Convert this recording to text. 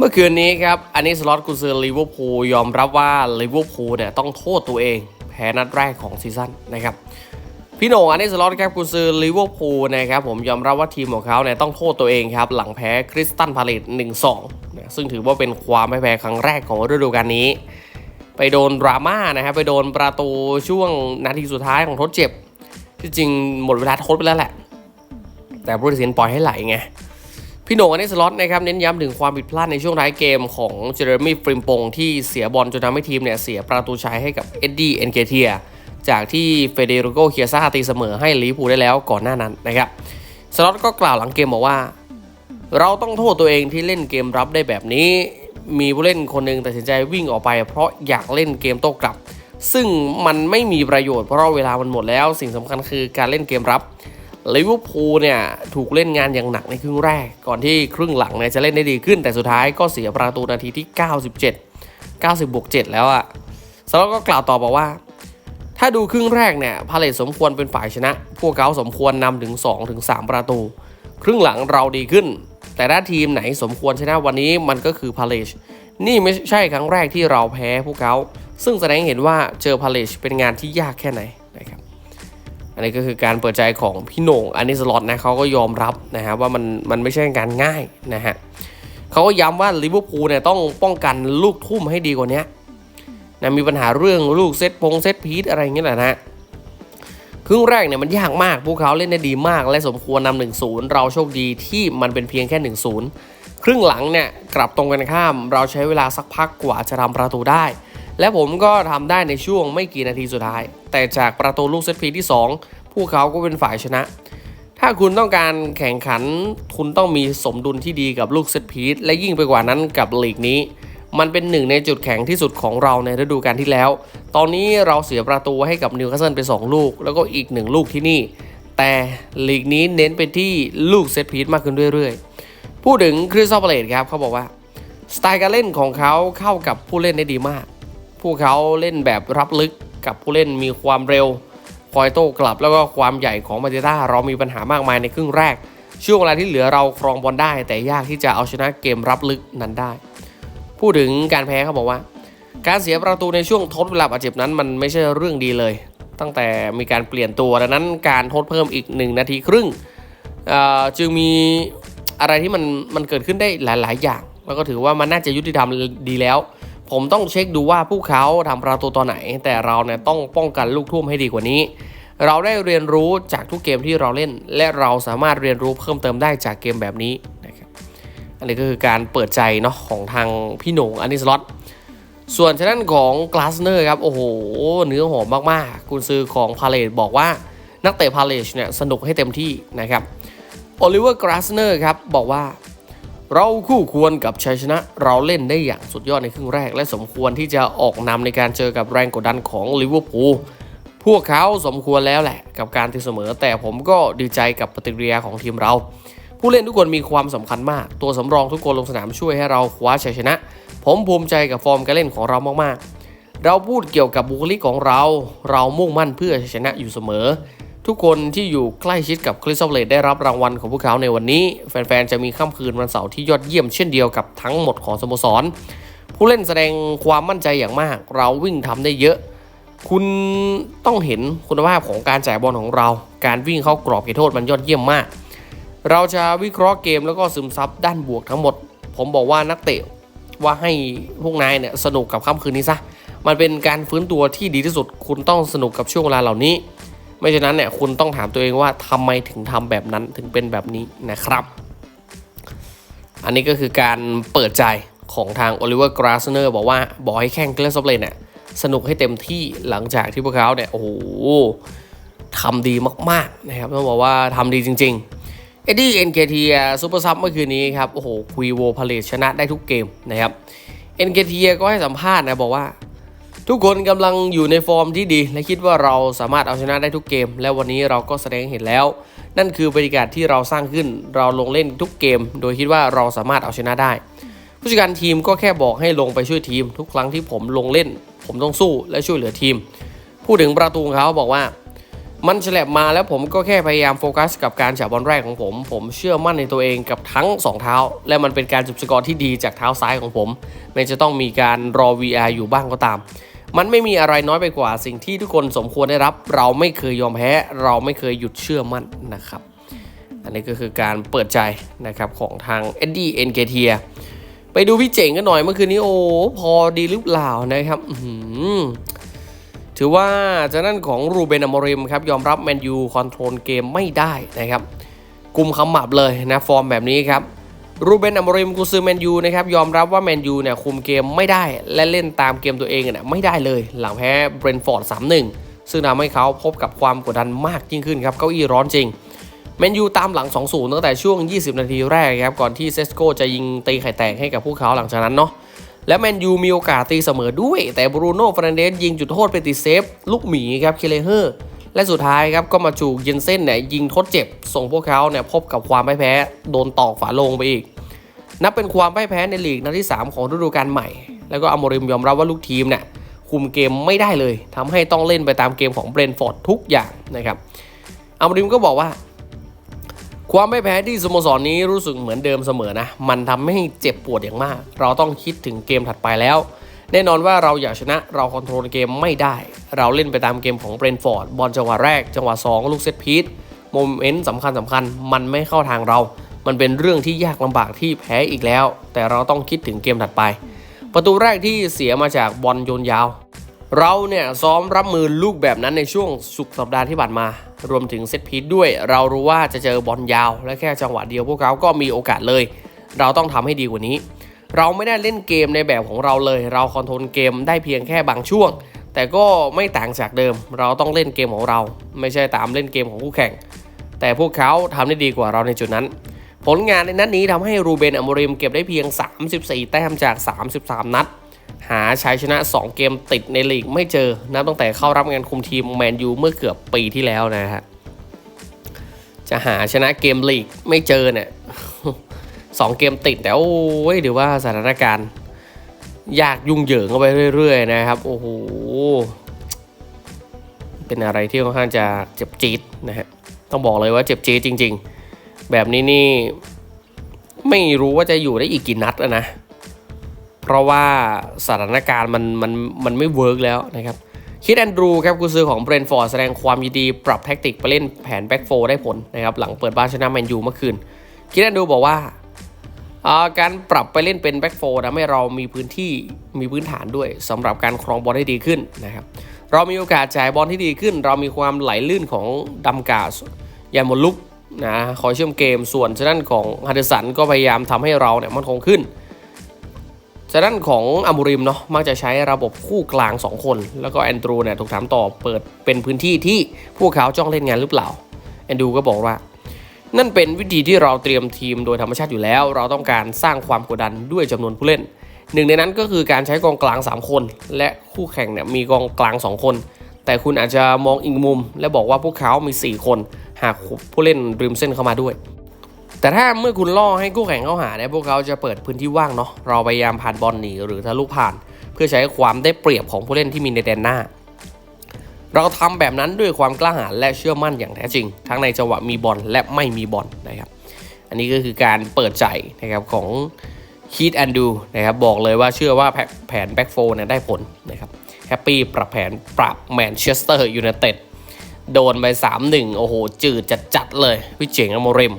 เมื่อคืนนี้ครับ อันนี้สล็อตกุซือลิเวอร์พูลยอมรับว่าลิเวอร์พูลเนี่ยต้องโทษตัวเอง แพ้นัดแรกของซีซั่นนะครับพี่โหน่งอันนี้สล็อตครับกุซือลิเวอร์พูลนะครับผมยอมรับว่าทีมของเขาเนี่ยต้องโทษตัวเองครับ หลังแพ้คริสตันพาเลต1-2นะซึ่งถือว่าเป็นความไม่แพ้ครั้งแรกของฤดูกาลนี้ ไปโดนดราม่านะครับไปโดนประตูช่วงนาทีสุดท้ายของทดเจ็บที่จริงหมดเวลาทดไปแล้วแหละ แต่ผู้ตัดสินปล่อยให้ไหลไง พี่โหน่งอันนี้สล็อตนะครับเน้นย้ำถึงความผิดพลาดในช่วงท้ายเกมของเจเรมี่ฟริมปงที่เสียบอลจนทำให้ทีมเนี่ยเสียประตูชัยให้กับเอ็ดดี้เอนเกเทียจากที่เฟเดริโกเคียซ่าตีเสมอให้ลิพูได้แล้วก่อนหน้านั้นนะครับสล็อตก็กล่าวหลังเกมบอกว่า เราต้องโทษตัวเองที่เล่นเกมรับได้แบบนี้ มีผู้เล่นคนหนึ่งตัดสินใจวิ่งออกไป เพราะอยากเล่นเกมโต้กลับ ซึ่งมันไม่มีประโยชน์เพราะเวลามันหมดแล้ว สิ่งสำคัญคือการเล่นเกมรับ ลิเวอร์พูลเนี่ยถูกเล่นงานอย่างหนักในครึ่งแรก ก่อนที่ครึ่งหลังเนี่ยจะเล่นได้ดีขึ้น แต่สุดท้ายก็เสียประตูนาทีที่ 97 90บวก7แล้วอะ่ะสล็อตก็กล่าวต่อบอกว่า ถ้าดูครึ่งแรกเนี่ยพาเลตสมควรเป็นฝ่ายชนะ พวกเขาสมควรนำถึง2ถึง3ประตู ครึ่งหลังเราดีขึ้น แต่ถ้าทีมไหนสมควรชนะวันนี้มันก็คือพาเลชนี่ไม่ใช่ครั้งแรกที่เราแพ้พวกเขา ซึ่งแสดงเห็นว่าเจอพาเลชเป็นงานที่ยากแค่ไหน อันนี้ก็คือการเปิดใจของพี่โหน่งอันนี้สล็อตนะเขาก็ยอมรับนะฮะว่ามันมันไม่ใช่การง่ายนะฮะเขาก็ย้ำว่าลิเวอร์พูลเนี่ยต้องป้องกันลูกทุ่มให้ดีกว่านี้นะมีปัญหาเรื่องลูกเซตพงเซตพีทอะไรอย่างเงี้ยแหละนะครึ่งแรกเนี่ยมันยากมากพวกเขาเล่นได้ดีมาก และสมควรนำหนึ่งศูนย์เราโชคดีที่มันเป็นเพียงแค่1นศูนย์ครึ่งหลังเนี่ยกลับตรงกันข้าม เราใช้เวลาสักพักกว่าจะทำประตูได้ และผมก็ทำได้ในช่วงไม่กี่นาทีสุดท้าย แต่จากประตูลูกเซตพีที่ 2 พวกเขาก็เป็นฝ่ายชนะ ถ้าคุณต้องการแข่งขัน คุณต้องมีสมดุลที่ดีกับลูกเซตพีทและยิ่งไปกว่านั้นกับลีกนี้ มันเป็นหนึ่งในจุดแข็งที่สุดของเราในฤดูกาลที่แล้ว ตอนนี้เราเสียประตูให้กับนิวคาสเซิลไป 2 ลูก แล้วก็อีก 1 ลูกที่นี่ แต่ลีกนี้เน้นไปที่ลูกเซตพีทมากขึ้นเรื่อยๆ พูดถึงคริสตัลพาเลตครับเขาบอกว่าสไตล์การเล่นของเขาเข้ากับผู้เล่นได้ดีมาก พวกเขาเล่นแบบรับลึกกับผู้เล่นมีความเร็ว คอยโต้กลับแล้วก็ความใหญ่ของมาเตต้าเรามีปัญหามากมายในครึ่งแรก ช่วงเวลาที่เหลือเราครองบอลได้ แต่ยากที่จะเอาชนะเกมรับลึกนั้นได้ พูดถึงการแพ้เขาบอกว่า การเสียประตูในช่วงทดเวลาบาดเจ็บนั้นมันไม่ใช่เรื่องดีเลย ตั้งแต่มีการเปลี่ยนตัวดังนั้นการทดเพิ่มอีก 1 นาทีครึ่งจึงมีอะไรที่มันมันเกิดขึ้นได้หลาย ๆ อย่าง แล้วก็ถือว่ามันน่าจะยุติธรรมดีแล้ว ผมต้องเช็คดูว่าพวกเขาทำประตูตอนไหน แต่เราเนี่ยต้องป้องกันลูกทุ่มให้ดีกว่านี้ เราได้เรียนรู้จากทุกเกมที่เราเล่น และเราสามารถเรียนรู้เพิ่มเติมได้จากเกมแบบนี้นะครับอันนี้ก็คือการเปิดใจเนาะของทางพี่หน่งอันนี้สล็อตส่วนทางด้นของกลาสเนอร์ครับโอ้โหเนื้อหอมมากๆกุนซือของพาเลตบอกว่านักเตะพาเลชเนี่ยสนุกให้เต็มที่นะครับโอลิเวอร์กลาสเนอร์ครับบอกว่า เราคู่ควรกับชัยชนะเราเล่นได้อย่างสุดยอดในครึ่งแรก และสมควรที่จะออกนำในการเจอกับแรงกดดันของลิเวอร์พูลพวกเขาสมควรแล้วแหละ กับการตีเสมอ แต่ผมก็ดีใจกับปฏิกิริยาของทีมเรา ผู้เล่นทุกคนมีความสำคัญมาก ตัวสำรองทุกคนลงสนามช่วยให้เราคว้าชัยชนะ ผมภูมิใจกับฟอร์มการเล่นของเรามากๆ เราพูดเกี่ยวกับบุคลิกของเรา เรามุ่งมั่นเพื่อชัยชนะอยู่เสมอ ทุกคนที่อยู่ใกล้ชิดกับคริสตัลเลตได้รับรางวัลของพวกเขาในวันนี้ แฟนๆ จะมีค่ำคืนวันเสาร์ที่ยอดเยี่ยมเช่นเดียวกับทั้งหมดของสโมสร ผู้เล่นแสดงความมั่นใจอย่างมาก เราวิ่งทำได้เยอะ คุณต้องเห็นคุณภาพของการจ่ายบอลของเรา การวิ่งเข้ากรอบเขตโทษมันยอดเยี่ยมมาก เราจะวิเคราะห์เกมแล้วก็ซึมซับด้านบวกทั้งหมด ผมบอกว่านักเตะว่าให้พวกนายเนี่ยสนุกกับค่ำคืนนี้ซะ มันเป็นการฟื้นตัวที่ดีที่สุด คุณต้องสนุกกับช่วงเวลาเหล่านี้ ไม่ฉะนั้นเนี่ยคุณต้องถามตัวเองว่าทำไมถึงทำแบบนั้นถึงเป็นแบบนี้นะครับ อันนี้ก็คือการเปิดใจของทางโอลิเวอร์กราสเนอร์บอกว่าบอกให้แข่งเกลสเลนเนี่ยสนุกให้เต็มที่หลังจากที่พวกเขาเนี่ยโอ้โหทำดีมากๆนะครับต้องบอกว่าทำดีจริงๆเอ็ดดี้เอ็นเคทีซูเปอร์ซับเมื่อคืนนี้ครับโอ้โหคุยโวพาเลชนะได้ทุกเกมนะครับเอ็นเคทีก็ให้สัมภาษณ์นะบอกว่า ทุกคนกำลังอยู่ในฟอร์มที่ดี และคิดว่าเราสามารถเอาชนะได้ทุกเกม และวันนี้เราก็แสดงให้เห็นแล้ว นั่นคือบรรยากาศที่เราสร้างขึ้นเราลงเล่นทุกเกม โดยคิดว่าเราสามารถเอาชนะได้ ผู้จัดการทีมก็แค่บอกให้ลงไปช่วยทีม ทุกครั้งที่ผมลงเล่น ผมต้องสู้และช่วยเหลือทีม พูดถึงประตูของเขาบอกว่า มันฉลับมาแล้วผมก็แค่พยายามโฟกัส กับการฉาบบอลแรกของผม ผมเชื่อมั่นในตัวเองกับทั้ง 2 เท้า และมันเป็นการจุดสกอร์ที่ดีจากเท้าซ้ายของผมแม้จะต้องมีการรอ VR อยู่บ้างก็ตาม มันไม่มีอะไรน้อยไปกว่าสิ่งที่ทุกคนสมควรได้รับ เราไม่เคยยอมแพ้ เราไม่เคยหยุดเชื่อมั่นนะครับ อันนี้ก็คือการเปิดใจนะครับของทางเอ็ดดี้เอ็นเกเทียไปดูพี่เจ๋งกันหน่อยเมื่อคืนนี้โอ้พอดีหรือเปล่านะครับถือว่าจากนั้นของรูเบนอมริมครับยอมรับแมนยูคอนโทรลเกมไม่ได้นะครับกุมขมับเลยนะฟอร์มแบบนี้ครับ รูเบนอมริมกูซือแมนยูนะครับยอมรับว่าแมนยูเนี่ยคุมเกมไม่ได้และเล่นตามเกมตัวเองเนี่ยไม่ได้เลย หลังแพ้เบรนฟอร์ด3-1 ซึ่งทำให้เขาพบกับความกดดันมากยิ่งขึ้นครับเก้าอี้ร้อนจริงแมนยูตามหลัง 2-0 ตั้งแต่ช่วง 20 นาทีแรกครับก่อนที่เซสโกจะยิงตีไข่แตกให้กับพวกเขาหลังจากนั้นเนาะและแมนยูมีโอกาสตีเสมอด้วย แต่บรูโน่ฟรนันเดสยิงจุดโทษไปติดเซฟ ลูกหมีครับเคเลเฮอร์ และสุดท้ายครับก็มาจูกเยนเซ่นเนี่ยยิงทดเจ็บ ส่งพวกเขาเนี่ยพบกับความไม่แพ้โดนตอกฝาลงไปอีก นับเป็นความพ่แพ้ในลีกนัดที่ 3 ของฤดูกาลใหม่ แล้วก็อโมริมยอมรับว่าลูกทีมเนี่ยคุมเกมไม่ได้เลยทำให้ต้องเล่นไปตามเกมของเบรนฟอร์ดทุกอย่างนะครับอโมริมก็บอกว่า ความไม่แพ้ที่สโมสรนี้รู้สึกเหมือนเดิมเสมอนะ มันทำให้เจ็บปวดอย่างมาก เราต้องคิดถึงเกมถัดไปแล้ว แน่นอนว่าเราอยากชนะเราคอนโทรลเกมไม่ได้ เราเล่นไปตามเกมของเบรนฟอร์ดบอลจังหวะแรก จังหวะ 2 ลูกเซตพีทโมเมนต์สำคัญสำคัญมันไม่เข้าทางเรา มันเป็นเรื่องที่ยากลำบากที่แพ้อีกแล้ว แต่เราต้องคิดถึงเกมถัดไป ประตูแรกที่เสียมาจากบอลโยนยาว เราเนี่ยซ้อมรับมือลูกแบบนั้นในช่วงสุดสัปดาห์ที่ผ่านมา รวมถึงเซตพีทด้วย เรารู้ว่าจะเจอบอลยาว และแค่จังหวะเดียวพวกเขาก็มีโอกาสเลย เราต้องทำให้ดีกว่านี้ เราไม่ได้เล่นเกมในแบบของเราเลย เราคอนโทรลเกมได้เพียงแค่บางช่วง แต่ก็ไม่ต่างจากเดิม เราต้องเล่นเกมของเรา ไม่ใช่ตามเล่นเกมของคู่แข่ง แต่พวกเขาทำได้ดีกว่าเราในจุดนั้น ผลงานในนัดนี้ทำให้รูเบนอโมริมเก็บได้เพียง 34 แต้มจาก 33 นัด หาชัยชนะ 2 เกมติดในลีกไม่เจอนับตั้งแต่เข้ารับงานคุมทีมแมนยูเมื่อเกือบปีที่แล้วนะฮะจะหาชนะเกมลีกไม่เจอเนี่ย สองเกมติดแต่โอ้ยเดี๋ยวว่าสถานการณ์ ยากยุ่งเหยิงเข้าไปเรื่อย ๆ นะครับ โอ้โห เป็นอะไรที่ค่อนข้างจะเจ็บจี๊ดนะฮะ ต้องบอกเลยว่าเจ็บจี๊ดจริง ๆ แบบนี้นี่ไม่รู้ว่าจะอยู่ได้อีกกี่นัดอะนะ เพราะว่าสถานการณ์มันมันมันไม่เวิร์กแล้วนะครับคิดแอนดรูครับกุซือของเบรนฟอร์ดแสดงความยินดีปรับแท็กติกไปเล่นแผนแบ็กโฟได้ผลนะครับหลังเปิดบ้านชนะแมนยูเมื่อคืน คิดแอนดรูบอกว่า การปรับไปเล่นเป็นแบ็กโฟทำให้เรามีพื้นที่มีพื้นฐานด้วยสำหรับการครองบอลให้ดีขึ้นนะครับ เรามีโอกาสจ่ายบอลที่ดีขึ้น เรามีความไหลลื่นของดัมกาสยันบนลุกนะคอยเชื่อมเกมส่วนฉะนั้นของฮันเดอร์สันก็พยายามทำให้เราเนี่ยมันคงขึ้นจากด้านของอามูริมเนาะมักจะใช้ระบบคู่กลาง 2 คน แล้วก็แอนดรูเนี่ยถูกถามต่อเปิดเป็นพื้นที่ที่พวกเขาจ้องเล่นงานหรือเปล่าแอนดรูก็บอกว่า นั่นเป็นวิธีที่เราเตรียมทีมโดยธรรมชาติอยู่แล้ว เราต้องการสร้างความกดดันด้วยจำนวนผู้เล่น หนึ่งในนั้นก็คือการใช้กองกลาง 3 คน และคู่แข่งเนี่ยมีกองกลาง 2 คน แต่คุณอาจจะมองอีกมุม และบอกว่าพวกเขามี 4 คน หากผู้เล่นริมเส้นเข้ามาด้วย แต่ถ้าเมื่อคุณล่อให้คู่แข่งเข้าหาเนี่ยพวกเขาจะเปิดพื้นที่ว่างเนาะเราพยายามผ่านบอลหนีหรือทะลุผ่าน เพื่อใช้ความได้เปรียบของผู้เล่นที่มีในแดนหน้า เราทำแบบนั้นด้วยความกล้าหาญและเชื่อมั่นอย่างแท้จริง ทั้งในจังหวะมีบอลและไม่มีบอลนะครับ อันนี้ก็คือการเปิดใจนะครับของคีดแอนดูนะครับบอกเลยว่าเชื่อว่าแผแผนแบ็กโฟเนี่ยได้ผลนะครับแฮปปี้ปรับแผนปรับแมนเชสเตอร์ยูไนเต็ดโดนไป 3-1 โอ้โห จืดจัดๆเลย พี่เจ๋งอโมเรม